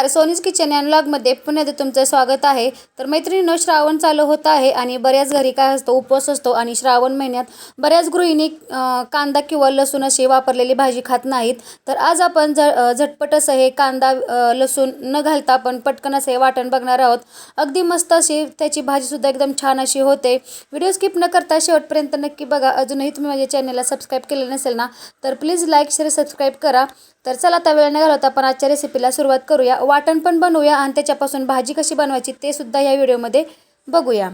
नमस्कार. सोनीज किचन अनलॉगमध्ये पुन्हा एकदा तुमचं स्वागत आहे. तर मैत्रिणीनं श्रावण चालू होत आहे आणि बऱ्याच घरी काय असतो उपवास असतो आणि श्रावण महिन्यात बऱ्याच गृहिणी कांदा किंवा लसूण अशी वापरलेली भाजी खात नाहीत. तर आज आपण झ झटपट असं हे कांदा लसूण न घालता आपण पटकन असं हे वाटण बघणार आहोत. अगदी मस्त अशी त्याची भाजीसुद्धा एकदम छान अशी होते. व्हिडिओ स्किप न करता शेवटपर्यंत नक्की बघा. अजूनही तुम्ही माझ्या चॅनलला सबस्क्राईब केलं नसेल ना तर प्लीज लाईक शेअर सबस्क्राईब करा. तर चला आता वेळ न घालवता आपण आजच्या रेसिपीला सुरुवात करूया. वाटण पण बनवूया आणि त्याच्यापासून भाजी कशी बनवायची ते सुद्धा या व्हिडिओमध्ये बघूया.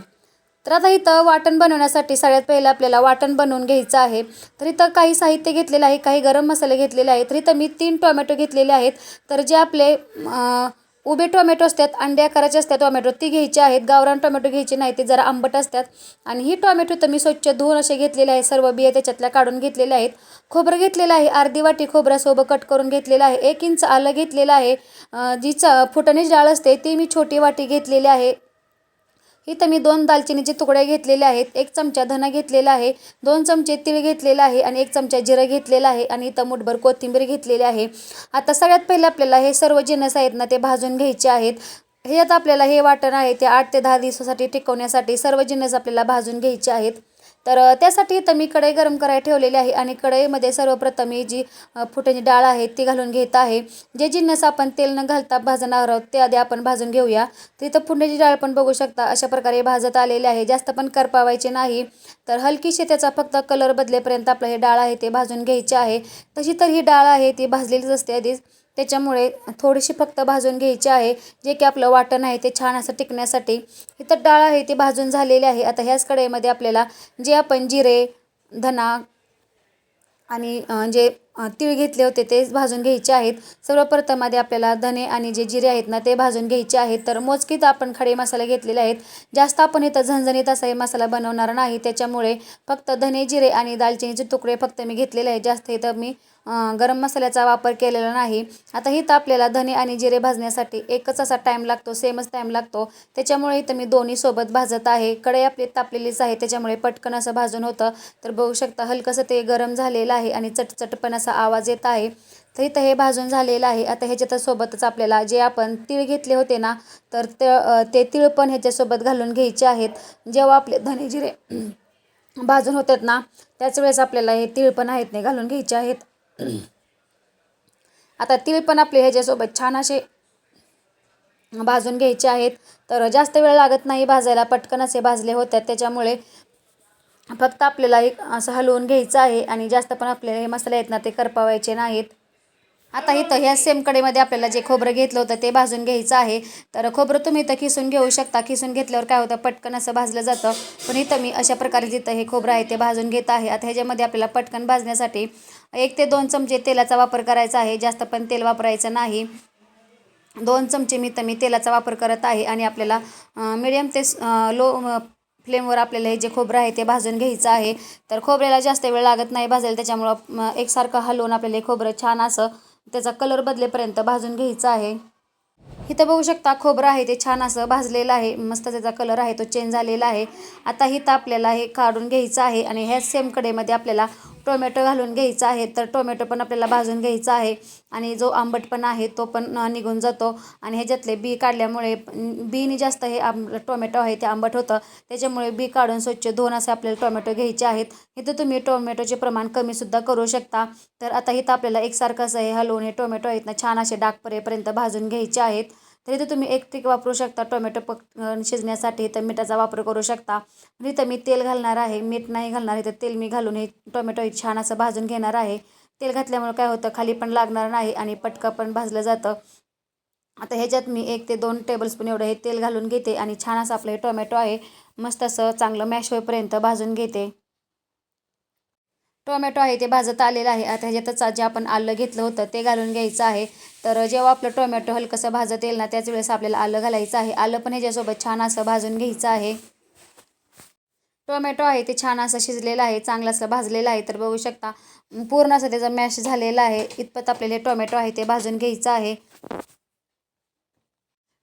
तर आता इथं वाटण बनवण्यासाठी सगळ्यात पहिलं आपल्याला वाटण बनवून घ्यायचं आहे. तर इथं काही साहित्य घेतलेलं आहे काही गरम मसाले घेतलेले आहेत. तर इथं मी तीन टोमॅटो घेतलेले आहेत. तर जे आपले उभे टोमॅटो असतात अंडे आकाराचे असतात टोमॅटो. ती घ्यायची आहेत गावरान टोमॅटो घ्यायची नाही ते जरा आंबट असतात. आणि ही टोमॅटो तर मी स्वच्छ धुवून असे घेतलेले आहे सर्व बिया त्याच्यातल्या काढून घेतलेले आहेत. खोबरं घेतलेलं आहे अर्धी वाटी खोबऱ्यासोबत कट करून घेतलेलं आहे एक इंच आलं घेतलेलं आहे. जी च फुटाणीची डाळ असते ती मी छोटी वाटी घेतलेली आहे. इथं मी दोन दालचिनीचे तुकडे घेतलेले आहेत एक चमचा धना घेतलेला आहे दोन चमचे तीळ घेतलेला आहे आणि एक चमचा जिरं घेतलेला आहे आणि इथं मुठभर कोथिंबीर घेतलेली आहे. आता सगळ्यात पहिले आपल्याला हे सर्व जिनस आहेत ना ते भाजून घ्यायचे आहेत. हे आता आपल्याला हे वाटण आहे ते आठ ते दहा दिवसासाठी टिकवण्यासाठी सर्व जिनस आपल्याला भाजून घ्यायचे आहेत. तर त्यासाठी इथं मी कढई गरम करायला ठेवलेली आहे आणि कढईमध्ये सर्वप्रथम ही जी अ, डाळ आहे ती घालून घेत आहे. जे जिन्नस आपण तेल न घालता भाजणार आहोत ते आधी आपण भाजून घेऊया. तिथं फुटण्याची डाळ पण बघू शकता अशा प्रकारे भाजत आलेली आहे. जास्त पण करपावायचे नाही. तर हलकीशी त्याचा फक्त कलर बदलेपर्यंत आपलं हे डाळ आहे ते भाजून घ्यायची आहे. तशी तर ही डाळ आहे ती भाजलेलीच असते आधीच. त्याच्यामुळे थोडीशी फक्त भाजून घ्यायची आहे जे की आपलं वाटण आहे ते छान असं टिकण्यासाठी. इथं डाळ आहे ती भाजून झालेली आहे. आता ह्याच कढईमध्ये आपल्याला जे आपण जिरे धना आणि जे तीळ घेतले होते ते भाजून घ्यायचे आहेत. सर्वप्रथम आपल्याला धने आणि जे जिरे आहेत ना ते भाजून घ्यायचे आहेत. तर मोजकीत आपण खडे मसाले घेतलेले आहेत. जास्त आपण इथं झणझणीत असा हे मसाला बनवणार नाही. त्याच्यामुळे फक्त धने जिरे आणि दालचिनीचे तुकडे फक्त मी घेतलेले आहेत. जास्त इथं मी गरम मसाल्याचा वापर केलेला नाही. आता इथं आपल्याला धने आणि जिरे भाजण्यासाठी एकच असा टाईम लागतो सेमच टाईम लागतो. त्याच्यामुळे इथं मी दोन्ही सोबत भाजत आहे. कढई आपली तापलेलीच आहे त्याच्यामुळे पटकन असं भाजून होतं. तर बघू शकता हलकंसं ते गरम झालेलं आहे आणि चटचट पण असा आवाज येत आहे. तर इथं हे भाजून झालेलं आहे. आता ह्याच्यात सोबतच आपल्याला जे आपण तीळ घेतले होते ना तर ते तीळ पण ह्याच्यासोबत घालून घ्यायचे आहेत. जेव्हा आपले धने जिरे भाजून होतात ना त्याच वेळेस आपल्याला हे तीळ पण आहेत नाही घालून घ्यायचे आहेत. आता तीळ पण आपले ह्याच्यासोबत छान असे भाजून घ्यायचे आहेत. तर जास्त वेळ लागत नाही भाजायला पटकन असे भाजले होतात. त्याच्यामुळे फक्त आपल्याला एक असं हलवून घ्यायचं आहे आणि जास्त पण आपल्याला हे मसाले आहेत ना ते करपावायचे नाहीत. आता इथं ह्या सेम कडेमध्ये आपल्याला जे खोबरं घेतलं होतं ते भाजून घ्यायचं आहे. तर खोबरं तुम्ही इथं खिसून घेऊ शकता. खिसून घेतल्यावर काय होतं पटकन असं भाजलं जातं. पण इथं मी अशा प्रकारे जिथं हे खोबरं आहे ते भाजून घेत आहे. आता ह्याच्यामध्ये आपल्याला पटकन भाजण्यासाठी एक ते दोन चमचे तेलाचा वापर करायचा आहे. जास्त पण तेल वापरायचं नाही. दोन चमचे मी तर मी तेलाचा वापर करत आहे आणि आपल्याला मिडियम ते लो फ्लेमवर आपल्याला हे जे खोबरं आहे ते भाजून घ्यायचं आहे. तर खोबऱ्याला जास्त वेळ लागत नाही भाजायला. त्याच्यामुळं एकसारखं हलवून आपल्याला हे खोबरं छान असं त्याचा कलर बदलेपर्यंत भाजून घ्यायचा आहे. इथं बघू शकता खोबरं आहे ते छान असं भाजलेलं आहे. मस्त त्याचा कलर आहे तो चेंज झालेला आहे. आता हिथं आपल्याला हे काढून घ्यायचं आहे आणि ह्या सेम कडेमध्ये आपल्याला टोमॅटो घालून घ्यायचा आहे तर टोमॅटो पण आपल्याला भाजून घ्यायचा आहे. आणि जो आंबट पण आहे तो पण निघून जातो. आणि ह्याच्यातले बी काढल्यामुळे बीने जास्त हे आंब टोमॅटो आहे ते आंबट होतं. त्याच्यामुळे बी काढून स्वच्छ धुवून असे आपल्याला टोमॅटो घ्यायचे आहेत. इथं तुम्ही टोमॅटोचे प्रमाण कमीसुद्धा करू शकता. तर आता इथं आपल्याला एकसारखं असं हे हलवून हे टोमॅटो आहेत ना छान असे डाग परेपर्यंत भाजून घ्यायचे आहेत. तर इथं तुम्ही एक तिक वापरू शकता टोमॅटो पक शिजण्यासाठी. इथं मिठाचा वापर करू शकता. इथं मी तेल घालणार आहे. मीठ नाही घालणार. इथं तेल मी घालून हे टोमॅटो हे छान असं भाजून घेणार आहे. तेल घातल्यामुळे काय होतं? खाली पण लागणार नाही आणि पटकं पण भाजलं जातं. आता ह्याच्यात मी एक ते दोन टेबलस्पून एवढं हे तेल घालून घेते आणि छान असं आपलं हे टोमॅटो आहे. मस्त असं चांगलं मॅश होईपर्यंत भाजून घेते. टोमॅटो आहे ते भाजत आलेलं आहे. आता ह्याच्यातच जे आपण आलं घेतलं होतं ते घालून घ्यायचं आहे. तर जेव्हा आपलं टोमॅटो हलकंसं भाजत येईल ना त्याच वेळेस आपल्याला आलं घालायचं आहे. आलं पण ह्याच्यासोबत छान असं भाजून घ्यायचं आहे. टोमॅटो आहे ते छान असं शिजलेलं आहे चांगलं असं भाजलेलं आहे. तर बघू शकता पूर्ण असं त्याचा मॅश झालेला आहे. इतपत आपल्याला टोमॅटो आहे ते भाजून घ्यायचं आहे.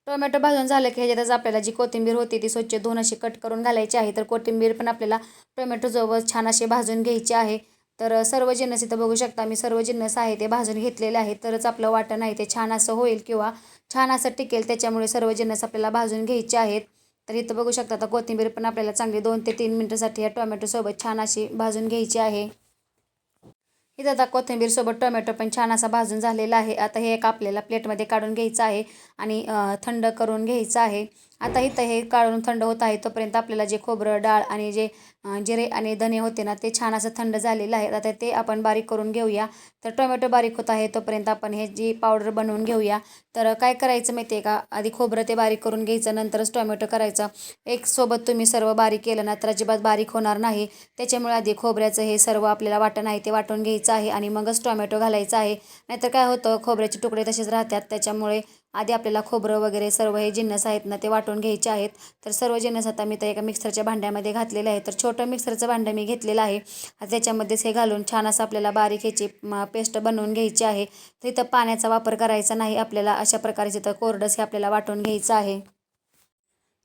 टोमॅटो भाजून झालं की ह्याच्यातच आपल्याला जी कोथिंबीर होती ती स्वच्छ धुवून अशी कट करून घालायची आहे. तर कोथिंबीर पण आपल्याला टोमॅटोसोबत छान अशी भाजून घ्यायची आहे. तर सर्व जिन्नस इथं बघू शकता मी सर्व जिन्नस आहे ते भाजून घेतलेले आहे. तरच आपलं वाटण आहे ते छान असं होईल किंवा छान असं टिकेल त्याच्यामुळे सर्व जिन्नस आपल्याला भाजून घ्यायचे आहेत. तर इथं बघू शकता आता कोथिंबीर पण आपल्याला चांगली दोन ते तीन मिनटासाठी या टोमॅटोसोबत छान अशी भाजून घ्यायची आहे. इथं आता कोथिंबीरसोबत टोमॅटो पण छान असा भाजून झालेला आहे. आता हे एक आपल्याला प्लेटमध्ये काढून घ्यायचं आहे आणि थंड करून घ्यायचं आहे. आता इथं हे काढून थंड होत आहे तोपर्यंत आपल्याला जे खोबरं डाळ आणि जे जिरे आणि धने होते ना ते छान असं थंड झालेलं आहे. आता ते आपण बारीक करून घेऊया. तर टोमॅटो बारीक होत आहे तोपर्यंत आपण हे जी पावडर बनवून घेऊया. तर काय करायचं माहिती आहे का? आधी खोबरं ते बारीक करून घ्यायचं नंतरच टोमॅटो करायचं. एक सोबत तुम्ही सर्व बारीक केलं ना तर अजिबात बारीक होणार नाही. त्याच्यामुळे आधी खोबऱ्याचं हे सर्व आपल्याला वाटण आहे ते वाटून घ्यायचं आहे आणि मगच टोमॅटो घालायचं आहे. नाहीतर काय होतं खोबऱ्याचे तुकडे तसेच राहतात. त्याच्यामुळे आधी आपल्याला खोबरं वगैरे सर्व हे जिन्नस आहेत ना ते वाटून घ्यायचे आहेत. तर सर्व जिन्नस आता मी तर एका मिक्सरच्या भांड्यामध्ये घातलेले आहे तर छोटं मिक्सरचं भांडं मी घेतलेलं आहे. त्याच्यामध्येच हे घालून छान असं आपल्याला बारीक ह्याची पेस्ट बनवून घ्यायची आहे. तर इथं पाण्याचा वापर करायचा नाही. आपल्याला अशा प्रकारचे तर कोरडस हे आपल्याला वाटून घ्यायचं आहे.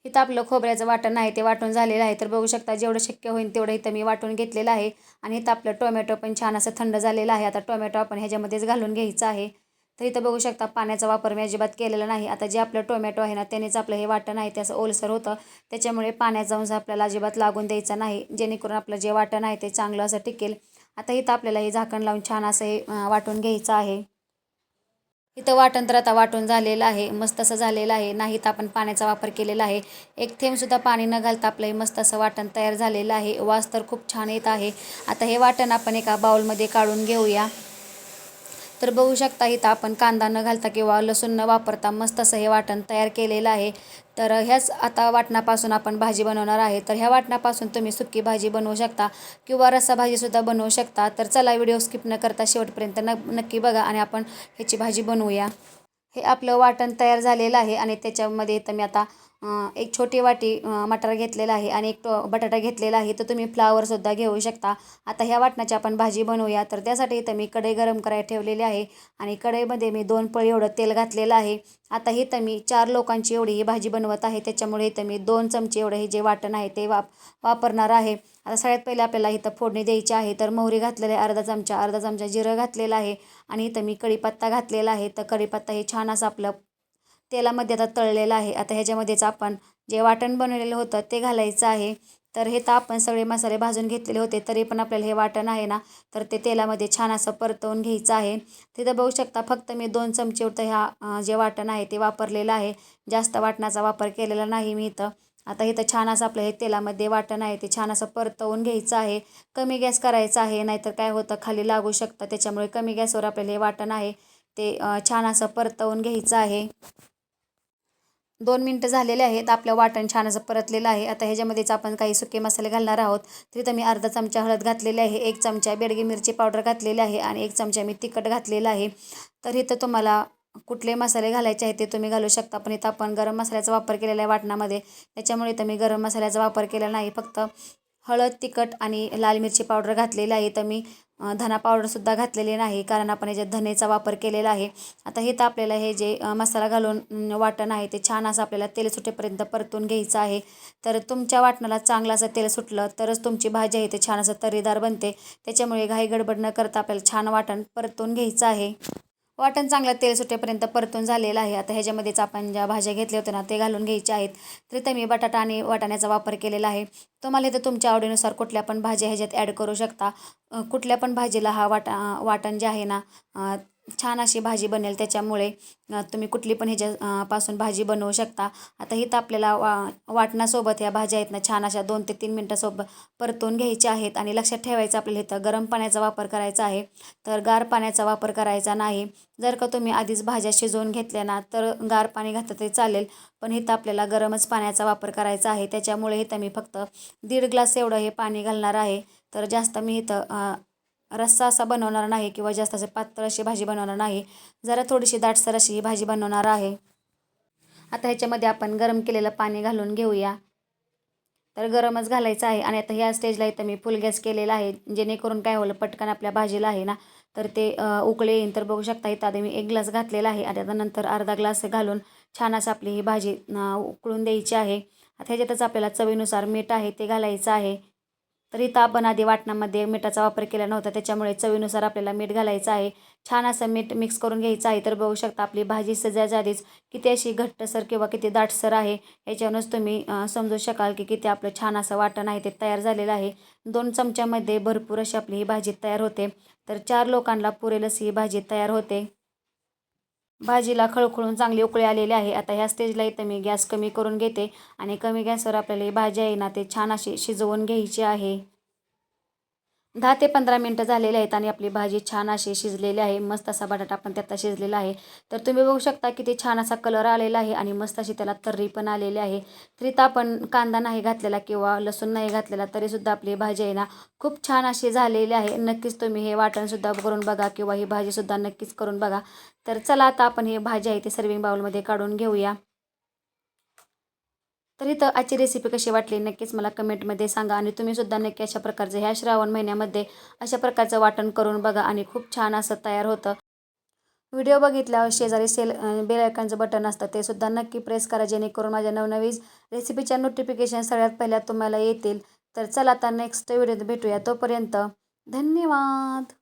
इथं आपलं खोबऱ्याचं वाटण आहे ते वाटून झालेलं आहे. तर बघू शकता जेवढं शक्य होईल तेवढं इथं मी वाटून घेतलेलं आहे. आणि इथं आपलं टोमॅटो पण छान असं थंड झालेलं आहे. आता टोमॅटो आपण ह्याच्यामध्येच घालून घ्यायचं आहे. तर इथं बघू शकता पाण्याचा वापर मी अजिबात केलेला नाही. आता जे आपलं टोमॅटो आहे ना त्यानेच आपलं हे वाटण आहे ते असं ओलसर होतं. त्याच्यामुळे पाण्यात जाऊन आपल्याला अजिबात लागून द्यायचा नाही जेणेकरून आपलं जे वाटण आहे ते चांगलं असं टिकेल. आता इथं आपल्याला हे झाकण लावून छान असं हे वाटून घ्यायचं आहे. इथं वाटण तर आता वाटून झालेलं आहे मस्त असं झालेलं आहे. नाही तर आपण पाण्याचा वापर केलेला आहे. एक थेंबसुद्धा पाणी न घालता आपलं हे मस्त असं वाटण तयार झालेलं आहे. वास तर खूप छान येत आहे. आता हे वाटण आपण एका बाउलमध्ये काढून घेऊया. तर बघू शकता इथं आपण कांदा न घालता किंवा लसूण न वापरता मस्त असं हे वाटण तयार केलेलं आहे. तर ह्याच आता वाटणापासून आपण भाजी बनवणार आहे. तर ह्या वाटणापासून तुम्ही सुकी भाजी बनवू शकता किंवा रस्सा भाजीसुद्धा बनवू शकता. तर चला व्हिडिओ स्किप न करता शेवटपर्यंत न नक्की बघा आणि आपण ह्याची भाजी बनवूया. हे आपलं वाटण तयार झालेलं आहे आणि त्याच्यामध्ये इथं मी आता एक छोटी वाटी मटार घेतलेला आहे आणि एक टो बटाटा घेतलेला आहे. तर तुम्ही फ्लावरसुद्धा घेऊ शकता. आता ह्या वाटणाची आपण भाजी बनवूया. तर त्यासाठी इथं मी कढई गरम करायला ठेवलेली आहे आणि कढईमध्ये मी दोन पळी एवढं तेल घातलेलं आहे. आता इथं मी चार लोकांची एवढी ही भाजी बनवत आहे. त्याच्यामुळे इथं मी दोन चमचे एवढं हे जे वाटण आहे ते वाप वापरणार आहे. आता सगळ्यात पहिले आपल्याला इथं फोडणी द्यायची आहे. तर मोहरी घातलेली आहे अर्धा चमचा अर्धा चमचा जिरं घातलेलं आहे आणि इथं मी कढीपत्ता घातलेला आहे. तर कढीपत्ता हे छान असं आपलं तेलामध्ये आता तळलेलं आहे. आता ह्याच्यामध्येच आपण जे वाटण बनवलेलं होतं ते घालायचं आहे. तर हे तर आपण सगळे मसाले भाजून घेतलेले होते तरी पण आपल्याला हे वाटण आहे ना तर ते तेलामध्ये छान असं परतवून घ्यायचं आहे. तिथं बघू शकता फक्त मी दोन चमचे होतं ह्या जे वाटण आहे ते वापरलेलं आहे. जास्त वाटणाचा वापर केलेला नाही मी इथं. आता इथं छान असं आपलं हे तेलामध्ये वाटण आहे ते छान असं परतवून घ्यायचं आहे. कमी गॅस करायचं आहे नाहीतर काय होतं खाली लागू शकतं. त्याच्यामुळे कमी गॅसवर आपल्याला हे वाटण आहे ते छान असं परतवून घ्यायचं आहे. दोन मिनटं झालेले आहेत. आपलं वाटण छान असं परतलेलं आहे. आता ह्याच्यामध्येच आपण काही सुके मसाले घालणार आहोत. तिथं मी अर्धा चमचा हळद घातलेली आहे. एक चमचा बेडगी मिरची पावडर घातलेली आहे आणि एक चमचा मी तिखट घातलेलं आहे. तर इथं तुम्हाला कुठले मसाले घालायचे आहेत ते तुम्ही घालू शकता. पण इथं आपण गरम मसाल्याचा वापर केलेला आहे वाटणामध्ये. त्याच्यामुळे इथं मी गरम मसाल्याचा वापर केला नाही. फक्त हळद तिखट आणि लाल मिरची पावडर घातलेली आहे. तर मी धना पावडरसुद्धा घातलेली नाही कारण आपण याच्यात धनेचा वापर केलेला आहे आता हे तर आपल्याला हे जे मसाला घालून वाटण आहे ते छान असं आपल्याला तेल सुटेपर्यंत परतून घ्यायचं आहे. तर तुमच्या वाटणाला चांगलं असं तेल सुटलं तरच तुमची भाजी आहे ते छान असं तरीदार बनते. त्याच्यामुळे घाई गडबड न करता आपल्याला छान वाटण परतून घ्यायचं आहे. वाटण चांगलं तेल सुटेपर्यंत परतून झालेलं आहे. आता ह्याच्यामध्येच आपण ज्या भाज्या घेतल्या होत्या ना ते घालून घ्यायचे आहेत. तर इथं मी बटाटा आणि वाटाण्याचा वापर केलेला आहे. तुम्हाला इथं तुमच्या आवडीनुसार कुठल्या पण भाज्या ह्याच्यात ॲड करू शकता. कुठल्या पण भाजीला हा वाटा वाटण जे आहे ना छान अशी भाजी बनेल त्याच्यामुळे तुम्ही कुठली पण ह्याच्या पासून भाजी बनवू शकता. आता इथं आपल्याला वा वाटणासोबत ह्या भाज्या आहेत ना छान अशा दोन ते तीन मिनटासोबत परतून घ्यायच्या आहेत आणि लक्षात ठेवायचं आपल्याला इथं गरम पाण्याचा वापर करायचा आहे. तर गार पाण्याचा वापर करायचा नाही. जर का तुम्ही आधीच भाज्या शिजवून घेतल्या ना तर गार पाणी घातलं तरी चालेल. पण इथं आपल्याला गरमच पाण्याचा वापर करायचा आहे. त्याच्यामुळे इथं मी फक्त दीड ग्लास एवढं हे पाणी घालणार आहे. तर जास्त मी इथं रस्सा असा बनवणार नाही किंवा जास्त असं पातळ अशी भाजी बनवणार नाही. जरा थोडीशी दाटसर अशी ही भाजी बनवणार आहे. आता ह्याच्यामध्ये आपण गरम केलेलं पाणी घालून घेऊया. तर गरमच घालायचं आहे आणि आता ह्या स्टेजला इथं मी फुल गॅस केलेला आहे. जेणेकरून काय होलं पटकन आपल्या भाजीला आहे ना तर ते उकळे येईन. तर बघू शकता इथं आधी मी एक ग्लास घातलेला आहे आणि आता नंतर अर्धा ग्लास घालून छान असं आपली ही भाजी उकळून द्यायची आहे. आता ह्याच्यातच आपल्याला चवीनुसार मीठ आहे ते घालायचं आहे. तर इथं आपण आधी वाटणामध्ये मिठाचा वापर केला नव्हता. त्याच्यामुळे चवीनुसार आपल्याला मीठ घालायचं आहे. छान असं मीठ मिक्स करून घ्यायचं आहे. तर बघू शकता आपली भाजी सजायच्या आधीच किती अशी घट्टसर किंवा किती दाटसर आहे याच्यावरूनच तुम्ही समजू शकाल की किती आपलं छान असं वाटण आहे ते तयार झालेलं आहे. दोन चमच्यामध्ये भरपूर अशी आपली ही भाजी तयार होते. तर चार लोकांना पुरेल अशी ही भाजी तयार होते. भाजीला खळखळून चांगली उकळी आलेली आहे. आता ह्या स्टेजला इथं मी गॅस कमी करून घेते आणि कमी गॅसवर आपल्याला ही भाजी आहे ना ते छान अशी शिजवून घ्यायची आहे. दहा ते पंधरा मिनटं झालेले आहेत आणि आपली भाजी छान अशी शिजलेली आहे. मस्त असा बटाटा पण त्यात शिजलेला आहे. तर तुम्ही बघू शकता की ते छान असा कलर आलेला आहे आणि मस्त अशी त्याला तर्री पण आलेली आहे. तरी तर आपण कांदा नाही घातलेला किंवा लसूण नाही घातलेला तरीसुद्धा आपली भाजी आहे ना खूप छान अशी झालेली आहे. नक्कीच तुम्ही हे वाटणसुद्धा करून बघा किंवा ही भाजीसुद्धा नक्कीच करून बघा. तर चला आता आपण ही भाजी आहे ती सर्विंग बाउलमध्ये काढून घेऊया. तर इथं आजची रेसिपी कशी वाटली? नक्कीच मला कमेंटमध्ये सांगा. आणि तुम्हीसुद्धा नक्की अशा प्रकारचं ह्या श्रावण महिन्यामध्ये अशा प्रकारचं वाटण करून बघा आणि खूप छान असं तयार होतं. व्हिडिओ बघितल्यावर शेजारी सेल बेलायकनचं बटन असतं ते सुद्धा नक्की प्रेस करा जेणेकरून माझ्या नवनवीज रेसिपीच्या नोटिफिकेशन सगळ्यात पहिल्या तुम्हाला येतील. तर चला आता नेक्स्ट व्हिडिओत भेटूया. तोपर्यंत धन्यवाद!